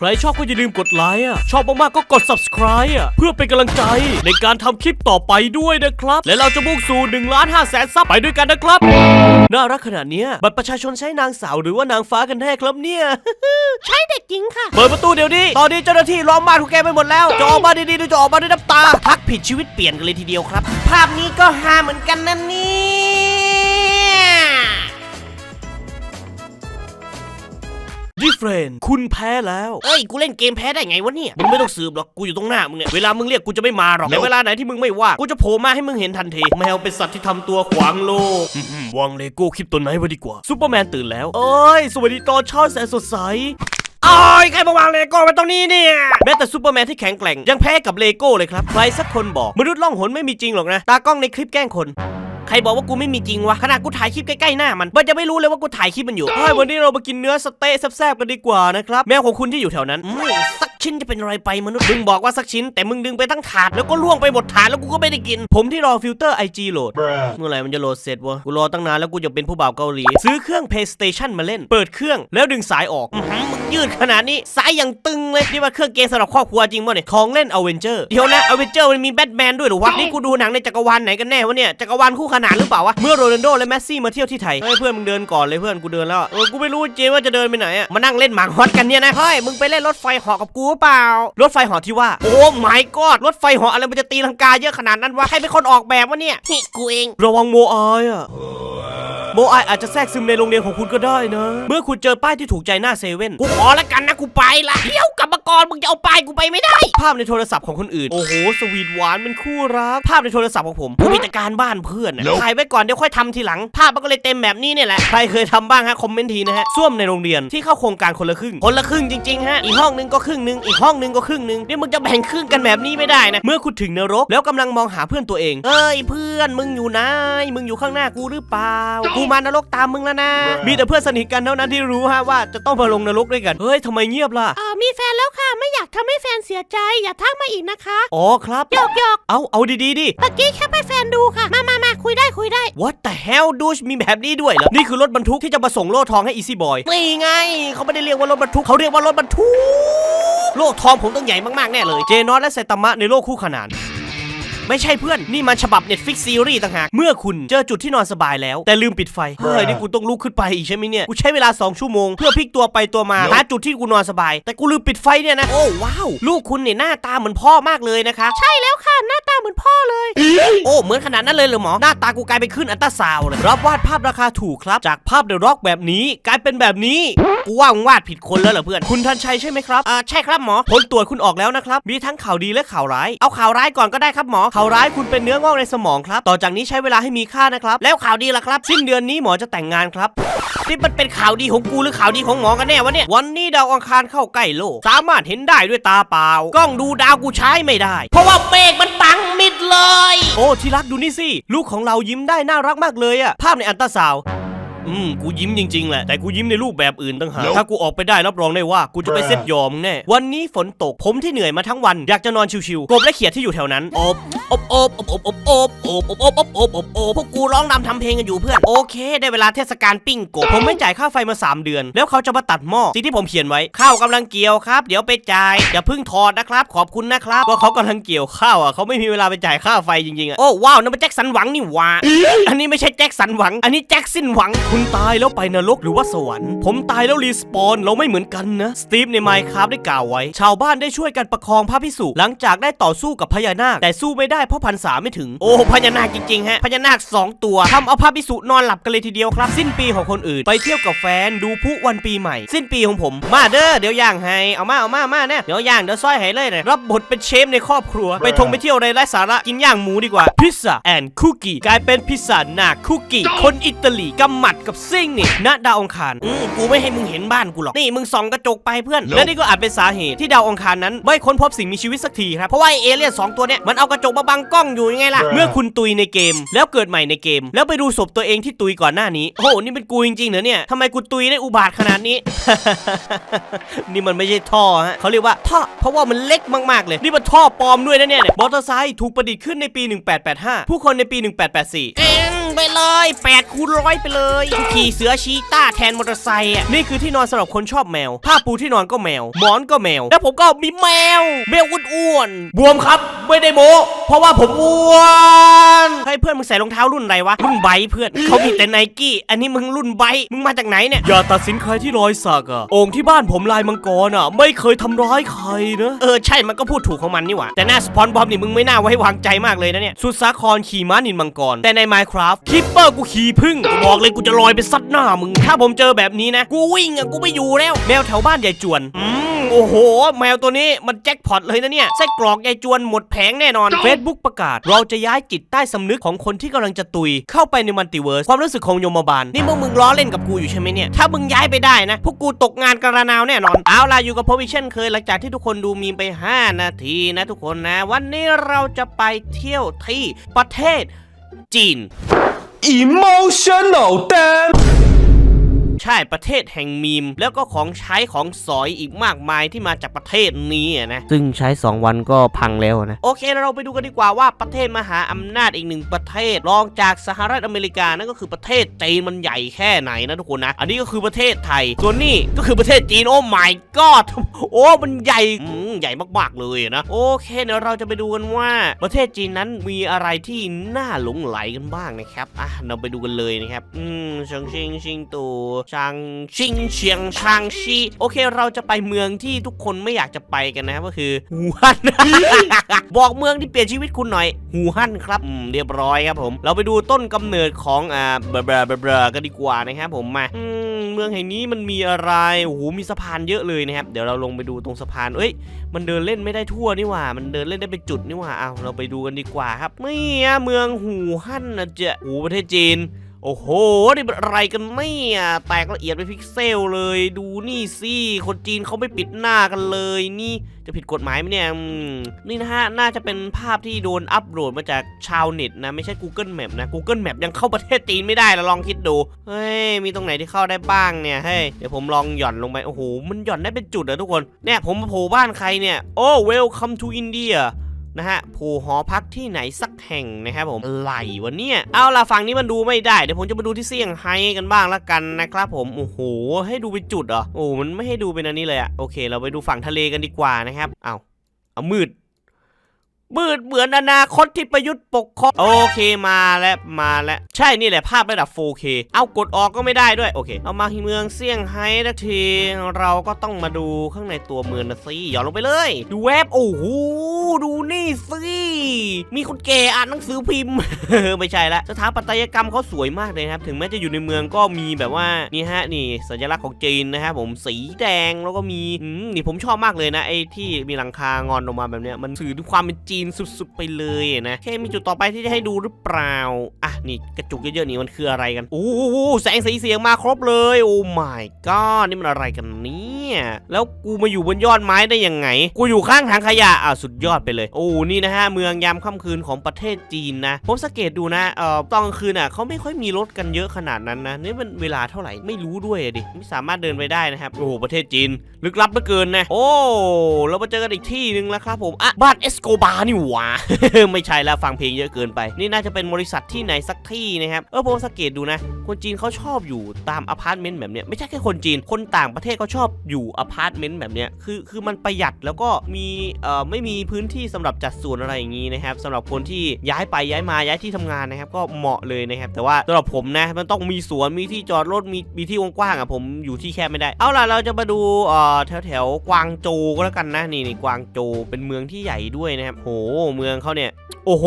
ใครชอบก็อย่าลืมกดไลค์อะ ชอบมากๆก็กด subscribe อะ เพื่อเป็นกำลังใจในการทำคลิปต่อไปด้วยนะครับ และเราจะมุ่งสู่1ล้าน5แสนซับไปด้วยกันนะครับ น่ารักขนาดเนี้ยบัตรประชาชนใช้นางสาวหรือว่านางฟ้ากันแน่ครับเนี่ย ใช่เด็กหญิงค่ะ เปิดประตูเดี๋ยวนี้ ตอนนี้เจ้าหน้าที่ล้อมบ้านของแกไปหมดแล้ว จะออกมาดีๆหรือจะออกมาด้วยน้ำตาทักผิดชีวิตเปลี่ยนกันเลยทีเดียวครับ ภาพนี้ก็ฮาเหมือนกันนะเนี่ย ดิเฟรนคุณแพ้แล้ว เอ้ย กูเล่นเกมแพ้ได้ไงวะเนี่ย มึงไม่ต้องสืบหรอก กูอยู่ตรงหน้ามึงเนี่ย เวลามึงเรียกกูจะไม่มาหรอก ในเวลาไหนที่มึงไม่ว่าง กูจะโผล่มาให้มึงเห็นทันที แมวเป็นสัตว์ที่ทำตัวขวางโลกอื้อหือวางเลโก้คลิปตัวไหนไว้ดีกว่า ซูเปอร์แมนตื่นแล้ว เอ้ย สวัสดีตอนเช้าแสนสดใสโอ้ยใครมาวางเลโก้ไว้ตรงนี้เนี่ยแม้แต่ซูเปอร์แมนที่แข็งแกร่งยังแพ้กับเลโก้เลยครับ ใครสักคนบอกมนุษย์ล่องหนไม่มีจริงหรอกนะ ตากล้องในคลิปแกล้งคน ใครบอกว่ากูไม่มีจริงวะขนาดกูถ่ายคลิปใกล้ๆหน้ามันมันจะไม่รู้เลยว่ากูถ่ายคลิปมันอยู่เฮ้ยวันนี้เรามากินเนื้อสเต๊ะแซ่บๆกันดีกว่านะครับแมวของคุณที่อยู่แถวนั้นอืมส ชิ้นจะเป็นอะไรไปมนุษย์ มึงบอกว่าสักชิ้นแต่มึงดึงไปทั้งถาดแล้วก็ล่วงไปหมดถาดแล้วกูก็ไม่ได้กิน ผมที่รอฟิลเตอร์ IG โหลด เมื่อไหร่มันจะโหลดเสร็จวะ กูรอตั้งนานแล้วกูจะเป็นผู้บ่าวเกาหลี ซื้อเครื่อง PlayStation มาเล่น เปิดเครื่องแล้วดึงสายออกอื้อหือมึงยืดขนาดนี้สายอย่างตึงเลยนี่ว่าเครื่องเกมสำหรับครอบครัวจริงป่ะเนี่ยของเล่นอเวนเจอร์เดี๋ยวนะอเวนเจอร์มันมีแบทแมนด้วยเหรอวะนี่กูดูหนังในจักรวาลไหนกันแน่วะเนี่ยจักรวาลคู่ขนานหรือเปล่าวะเมื่อโรนัลโดและแมสซี่มาเที่ยวที่ไทยเฮ้ยเพื่อนมึงเดินก่อนเลยเพื่อนกูเดินแล้วอะเออกูไม่รู้เจว่าจะเดินไปไหนอะมานั่งเล่นหมากฮอตกันเนี่ยนะเฮ้ยมึงไปเล่นรถไฟเหาะกับกูหรือเปล่า รถไฟเหอที่ว่า โอ้ my god รถไฟเหาะอะไรมันจะตีลังกาเยอะขนาดนั้นวะใครเป็นคนออกแบบวะเนี่ยนี่กูเอง ระวังโมอายอะโมอายอาจจะแทรกซึมในโรงเรียนของคุณก็ได้นะ เมื่อคุณเจอป้ายที่ถูกใจหน้าเซเว่น กูขอแล้วกันนะกูไปละเดี๋ยวกลับมาก่อนมึงจะเอาไปกูไปไม่ได้ ภาพในโทรศัพท์ของคนอื่น โอ้โห สวีทหวานเป็นคู่รัก ภาพในโทรศัพท์ของผมกูมีแต่การบ้านเพื่อนนะถ่ายไว้ก่อนเดี๋ยวค่อยทำทีหลัง ภาพมันก็เลยเต็มแบบนี้เนี่ยแหละ ใครเคยทำบ้างฮะ คอมเมนต์ทีนะฮะ ส้วมในโรงเรียนที่เข้าโครงการคนละครึ่ง คนละครึ่งจริงๆฮะ อีกห้องนึงก็ครึ่งนึง อีกห้องนึงก็ครึ่งนึง นี่มึงจะแบ่งครึ่งกันแบบนี้ไม่ได้นะ เมื่อคุณถึงนรกแล้วกำลังมองหาเพื่อนตัวเอง เอ้ยเพื่อนมึงอยู่ไหน มึงอยู่ข้างหน้ากูหรือเปล่า กูมานรกตามมึงแล้วนะ มีแต่เพื่อนสนิทกันเท่านั้นที่รู้ฮะว่าจะต้องมาลงนรกด้วยกัน เฮ้ยทำไมเงียบล่ะอ่ามีแฟนแล้วค่ะ ไม่อยากทำให้แฟนเสียใจอย่าทักมาอีกนะคะอ๋อครับ หยอกหยอกเอาเอาดีๆดิ ตะกี้แค่ให้แฟนดูค่ะ มามามาคุยได้คุยได้ What the hell ดูมีแบบนี้ด้วยเหรอ นี่คือรถบรรทุกที่จะมาส่งโล่ทองให้ Easy Boy นี่ไง เขาไม่ได้เรียกว่ารถบรรทุกเขาเรียกว่ารถบรรทุก โลกทองผมต้องใหญ่มากๆแน่เลย เจนอสและไซตามะในโลกคู่ขนาน ไม่ใช่เพื่อน นี่มันฉบับ Netflix ซีรีส์ต่างหาก เมื่อคุณเจอจุดที่นอนสบายแล้ว แต่ลืมปิดไฟ เฮ้ย นี่กูต้องลุกขึ้นไปอีกใช่ไหมเนี่ย กูใช้เวลา 2 ชั่วโมง เพื่อพลิกตัวไปตัวมา หาจุดที่กูนอนสบาย แต่กูลืมปิดไฟเนี่ยนะ โอ้ว้าว ลูกคุณเนี่ยหน้าตาเหมือนพ่อมากเลยนะคะ ใช่แล้วค่ะ หน้าตาเหมือนพ่อเลย โอ้ เหมือนขนาดนั้นเลยเหรอหมอ หน้าตากูกลายเป็นขึ้นอันตราซาวด์เลยรับวาดภาพราคาถูกครับ จากภาพเดอะร็อกแบบนี้กลายเป็นแบบนี้ กูว่ามึงวาดผิดคนแล้วเหรอเพื่อน คุณทันชัยใช่ไหมครับ อ่า ใช่ครับหมอ ผลตรวจคุณออกแล้วนะครับ มีทั้งข่าวดีและข่าวร้าย เอาข่าวร้ายก่อนก็ได้ครับหมอข่าวร้ายคุณเป็นเนื้องอกในสมองครับ ต่อจากนี้ใช้เวลาให้มีค่านะครับ แล้วข่าวดีล่ะครับ สิ้นเดือนนี้หมอจะแต่งงานครับนี่มันเป็นข่าวดีของกูหรือข่าวดีของหมอกันแน่วะเนี่ย วันนี้ดาวอังคารเข้าใกล้โลก สามารถเห็นได้ด้วยตาเปล่ากล้องดูดาวกูใช้ไม่ได้ เพราะว่าเมฆมันบังมิดเลย โอ้ที่รักดูนี่สิลูกของเรายิ้มได้น่ารักมากเลยอะภาพในอันตราซาว อืมกูยิ้มจริงๆแหละแต่กูยิ้มในรูปแบบอื่นตั้งหากถ้ากูออกไปได้รับรองได้ว่ากูจะไปเซ็ตยอมแน่วันนี้ฝนตกผมที่เหนื่อยมาทั้งวันอยากจะนอนชิวๆกบและเขียดที่อยู่แถวนั้นอบอบอบอบอบอบอบอบอบอบอบอบอบอบพวกกูร้องนำทำเพลงกันอยู่เพื่อนโอเค ได้เวลาเทศกาลปิ้งกบผมไม่จ่ายค่าไฟมา 3 เดือน แล้วเขาจะมาตัดหม้อสิ่งที่ผมเขียนไว้ข้าวกำลังเกี่ยวครับ เดี๋ยวไปจ่ายอย่าเพิ่งถอดนะครับ ขอบคุณนะครับว่าเขากำลังเกี่ยวข้าวอะเขาไม่มีเวลาไปจ่ายค่าไฟจริงๆอะโอ้ว้าวนั่นมันแจ็คสันหวังนี่หว่าอันนี้ไม่ใช่แจ็คสันหวัง อันนี้แจ็คสินหวังคุณตายแล้วไปนรกหรือว่าสวรรค์ ผมตายแล้วรีสปอนเราไม่เหมือนกันนะ สตีฟในไมค์ครับได้กล่าวไว้ ชาวบ้านได้ช่วยกันประคองพระพิสุหลังจากได้ต่อสู้กับพญานาค แต่สู้ไม่ได้เพราะพันษาไม่ถึง โอ้พญานาคจริงๆฮะพญานาคสองตัวทำเอาพระพิสุนอนหลับกันเลยทีเดียวครับ สิ้นปีของคนอื่น ไปเที่ยวกับแฟนดูพลุวันปีใหม่ สิ้นปีของผม มาเด้อเดี๋ยวย่างให้เอามาเอามามาเนี่ยเดี๋ยวย่างเดี๋ยวซอยให้เลยนะรับบทเป็นเชฟในครอบครัว ไปทงไปเที่ยวไรไร้สาระกินย่างหมูดีกว่าพิซซ่าแอนด์คุกกี้กลายเป็นพิซซ่าหนาคุกกี้คนอิตาลีกำหมัดกับซิ่งนี่ณดาวองคารอืมกูไม่ให้มึงเห็นบ้านกูหรอกนี่มึงส่องกระจกไปเพื่อน และนี่ก็อาจเป็นสาเหตุที่ดาวองคารนั้น ไม่ค้นพบสิ่งมีชีวิตสักทีครับเพราะว่าไอ้เอเลี่ยนสองตัวเนี้ยมันเอากระจกมาบังกล้องอยู่ยังไงล่ะเมื่อคุณตุยในเกม แล้วเกิดใหม่ในเกม แล้วไปดูศพตัวเองที่ตุยก่อนหน้านี้โอ้โหนี่เป็นกูจริงๆเหรอเนี่ยทำไมกูตุยได้อุบาทขนาดนี้ นี่มันไม่ใช่ท่อฮะเขาเรียกว่าท่อเพราะว่ามันเล็กมากๆเลยนี่มันท่อปลอมด้วยนะเนี่ยเนี่ยมอเตอร์ไซค์ถูกประดิษฐ์ขึ้นในปี 1885 ผู้คนในปี 1884 เอ็นไปเลย8คูณร้อยไปเลยขี่เสือชีต้าแทนมอเตอร์ไซค์อะนี่คือที่นอนสำหรับคนชอบแมว ผ้าปูที่นอนก็แมว หมอนก็แมว แล้วผมก็มีแมว แมวอ้วนบวมครับ ไม่ได้โมเพราะว่าผมอ้วนๆเฮ้ยเพื่อนมึงใส่รองเท้ารุ่นอะไรวะ รุ่นไบค์เพื่อนเขามีแต่ไนกี้ อันนี้มึงรุ่นไบค์มึงมาจากไหนเนี่ย อย่าตัดสินใครที่รอยสักอะโอ่งที่บ้านผมลายมังกรอะไม่เคยทำร้ายใครนะเออใช่มันก็พูดถูกของมันนี่หว่าแต่หน้าสปอนบอมนี่มึงไม่น่าไว้วางใจมากเลยนะเนี่ยสุดสาครขี่ม้านินมังกรแต่ใน Minecraft คิปเปอร์กูขี่พึ่งกูบอกเลยกูจะลอยไปซัดหน้ามึง ถ้าผมเจอแบบนี้นะ กูวิ่งอะกูไม่อยู่แล้ว แมวแถวบ้านใหญ่จวน อืม โอ้โห แมวตัวนี้มันแจ็คพอตเลยนะเนี่ยไส้กรอกยายจวนหมดแผงแน่นอน Facebook ประกาศ เราจะย้ายจิตใต้สำนึกของคนที่กำลังจะตุย เข้าไปในมัลติเวิร์ส ความรู้สึกของยมบาล นี่พวกมึงล้อเล่นกับกูอยู่ใช่ไหมเนี่ย ถ้ามึงย้ายไปได้นะ พวกกูตกงานกระนาวแน่นอน เอาล่ะอยู่กับพวิเช่นเคยหลังจากที่ทุกคนดูมีมไป 5 นาทีนะทุกคนนะ วันนี้เราจะไปเที่ยวที่ประเทศจีน emotional damn ใช่ประเทศแห่งมีม แล้วก็ของใช้ของสอยอีกมากมายที่มาจากประเทศนี้อะนะซึ่งใช้ 2 วันก็พังแล้วนะ โอเคเราไปดูกันดีกว่าว่าประเทศมหาอำนาจอีกหนึ่งประเทศรองจากสหรัฐอเมริกานั่นก็คือประเทศจีนมันใหญ่แค่ไหนนะทุกคนนะ อันนี้ก็คือประเทศไทยส่วนนี้ก็คือประเทศจีนโอ้ my god โอ้มันใหญ่อืมใหญ่มากๆเลยนะ โอเคเดี๋ยวเราจะไปดูกันว่าประเทศจีนนั้นมีอะไรที่น่าหลงไหลกันบ้างนะครับอะเราไปดูกันเลยนะครับอืมเชิงชิงชิงตูชางชิงเชียงชางชีโอเคเราจะไปเมืองที่ทุกคนไม่อยากจะไปกันนะครับก็คือหูฮั่น บอกเมืองที่เปลี่ยนชีวิตคุณหน่อยหูฮั่นครับอืมเรียบร้อยครับผม เราไปดูต้นกำเนิดของอ่าเบลาเบลากันดีกว่านะครับผมมาอืมเมืองแห่งนี้มันมีอะไรโอ้โหมีสะพานเยอะเลยนะครับเดี๋ยวเราลงไปดูตรงสะพานเอ้ย มันเดินเล่นไม่ได้ทั่วนี่หว่า มันเดินเล่นได้เป็นจุดนี่หว่าเอาเราไปดูกันดีกว่าครับนี่อะเมืองหูฮั่นนะเจ๊โอ้ประเทศจีน โอ้โห นี่เป็นอะไรกันเนี่ยแตกละเอียดเป็นพิกเซลเลย ดูนี่สิ คนจีนเขาไม่ปิดหน้ากันเลย นี่จะผิดกฎหมายไหมเนี่ย นี่นะฮะ น่าจะเป็นภาพที่โดนอัปโหลดมาจากชาวเน็ตนะ ไม่ใช่ Google Map นะ Google Map ยังเข้าประเทศจีนไม่ได้ละลองคิดดู เฮ้ย มีตรงไหนที่เข้าได้บ้างเนี่ย เฮ้ย เดี๋ยวผมลองหย่อนลงไป โอ้โห มันหย่อนได้เป็นจุดอะทุกคน เนี่ย ผมมาโผล่บ้านใครเนี่ย โอ้ welcome to India นะฮะผูหอพักที่ไหนสักแห่งนะครับผมไหลวันเนี้ยเอาล่ะฝั่งนี้มันดูไม่ได้เดี๋ยวผมจะมาดูที่เซี่ยงไฮ้กันบ้างละกันนะครับผมโอ้โหให้ดูเป็นจุดเหรอโอ้มันไม่ให้ดูเป็นอันนี้เลยอะโอเค เราไปดูฝั่งทะเลกันดีกว่านะครับเอาเอามืด มืดเหมือนอนาคตที่ประยุทธ์ปกครองโอเคมาแล้วมาแล้วใช่นี่แหละภาพระดับ 4K เอากดออกก็ไม่ได้ด้วยโอเค เอามาที่เมืองเซี่ยงไฮ้ทักที เราก็ต้องมาดูข้างในตัวเมืองนะสิหย่อนลงไปเลย ดูเว็บโอ้โหดูนี่สิมีคนแก่อ่านหนังสือพิมพ์ ไม่ใช่ละสถาปัตยกรรมเขาสวยมากเลยครับ ถึงแม้จะอยู่ในเมืองก็มีแบบว่านี่ฮะนี่สัญลักษณ์ของจีนนะครับผมสีแดงแล้วก็มีอืมนี่ผมชอบมากเลยนะไอ้ที่มีหลังคางอนออกมาแบบเนี้ยมันสื่อถึงความเป็นจีนสุดๆไปเลยนะแค่มีจุดต่อไปที่จะให้ดูหรือเปล่าอะนี่กระจุกเยอะๆนี่มันคืออะไรกันโอ้โหแสงสีเสียงมาครบเลยโอ้ my god นี่มันอะไรกันเนี่ยแล้วกูมาอยู่บนยอดไม้ได้ยังไง กูอยู่ข้างทางขยะอะสุดยอดไปเลยโอ้นี่นะฮะเมืองยามค่ำคืนของประเทศจีนนะผมสังเกตดูนะเอ่อตอนกลางคืนอะเขาไม่ค่อยมีรถกันเยอะขนาดนั้นนะนี่มันเวลาเท่าไหร่ไม่รู้ด้วยดิไม่สามารถเดินไปได้นะครับโอ้โหประเทศจีนลึกลับเหลือเกินนะโอ้เรามาเจอกันอีกที่หนึ่งแล้วครับผมอะบ้านเอสโกบานี่หวาไม่ใช่แล้วฟังเพลงเยอะเกินไป นี่น่าจะเป็นบริษัทที่ไหนสักที่นะครับเออผมสังเกตดูนะ คนจีนเขาชอบอยู่ตามอพาร์ตเมนต์แบบเนี้ยไม่ใช่แค่คนจีน คนต่างประเทศเขาชอบอยู่อพาร์ตเมนต์แบบเนี้ยคือคือมันประหยัดแล้วก็มีเอ่อไม่มีพื้นที่สำหรับจัดสวนอะไรอย่างนี้นะครับสำหรับคนที่ย้ายไปย้ายมาย้ายที่ทำงานนะครับ ก็เหมาะเลยนะครับ แต่ว่าสำหรับผมนะมันต้องมีสวนมีที่จอดรถมีมีที่กว้างๆอะผมอยู่ที่แคบไม่ได้ เอาล่ะเราจะมาดูเอ่อแถวแถวๆกวางโจก็แล้วกันนะนี่นี่กวางโจเป็นเมืองที่ใหญ่ด้วยนะครับโหเมืองเขาเนี่ยโอ้โห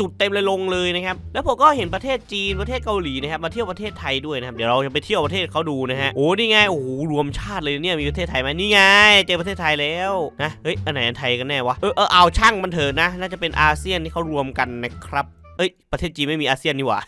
จุดเต็มเลยลงเลยนะครับแล้วผมก็เห็นประเทศจีนประเทศเกาหลีนะครับมาเที่ยวประเทศไทยด้วยนะครับ เดี๋ยวเราจะไปเที่ยวประเทศเขาดูนะฮะ โอ้ นี่ไง โอ้โห รวมชาติเลยเนี่ย มีประเทศไทยไหมนี่ไง เจอประเทศไทยแล้วนะ เฮ้ย อันไหนอันไทยกันแน่วะ เออเออเอาช่างมันเถอะนะ น่าจะเป็นอาเซียนที่เขารวมกันนะครับเอ้ย ประเทศจีนไม่มีอาเซียนนี่หว่า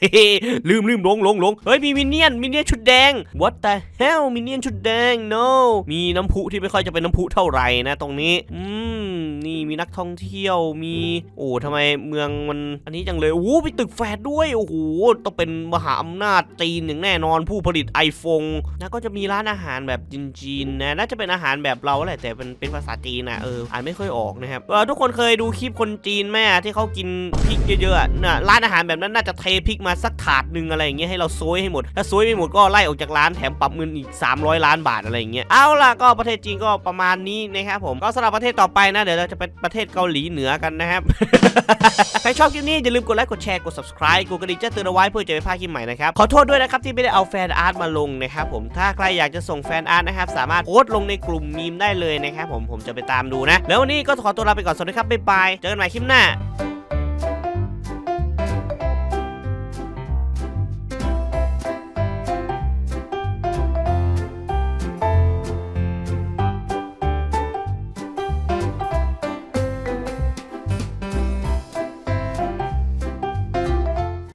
ลืมลืมลงลงลงเฮ้ย มีมินเนี่ยน มินเนี่ยนชุดแดง what the hell มินเนี่ยนชุดแดง no มีน้ำพุที่ไม่ค่อยจะเป็นน้ำพุเท่าไหร่นะตรงนี้ อืม นี่มีนักท่องเที่ยวมีโอ้ทำไมเมืองมันอันนี้จังเลยโอ้โหมีตึกแฝดด้วยโอ้โหต้องเป็นมหาอำนาจจีนอย่างแน่นอนผู้ผลิต iPhone นะก็จะมีร้านอาหารแบบจีนๆนะน่าจะเป็นอาหารแบบเราแหละแต่เป็นเป็นภาษาจีนนะเอออ่านไม่ค่อยออกนะครับเออทุกคนเคยดูคลิปคนจีนไหมอะที่เขากินพริกเยอะๆน่ะร้านอาหารแบบนั้นน่าจะเทพริกมาสักถาดหนึ่งอะไรอย่างเงี้ยให้เราซวยให้หมดถ้าซวยไม่หมดก็ไล่ออกจากร้านแถมปรับเงินอีก 300 ล้านบาทอะไรอย่างเงี้ยเอาล่ะก็ประเทศจีนก็ประมาณนี้นะครับผมก็สำหรับประเทศต่อไปนะเดี๋ยวเราจะเป็นประเทศเกาหลีเหนือกันนะครับ ใครชอบคลิปนี้อย่าลืมกดไลค์กดแชร์กด subscribe กดกระดิ่งแจ้งเตือนเอาไว้เพื่อจะไม่พลาดคลิปใหม่นะครับ ขอโทษด้วยนะครับที่ไม่ได้เอาแฟนอาร์ตมาลงนะครับผมถ้าใครอยากจะส่งแฟนอาร์ตนะครับสามารถโพสต์ลงในกลุ่มมีมได้เลยนะครับผมผมจะไปตามดูนะ แล้ววันนี้ก็ขอตัวลาไปก่อนสวัสดีครับบ๊ายบายเจอกันใหม่คลิปหน้า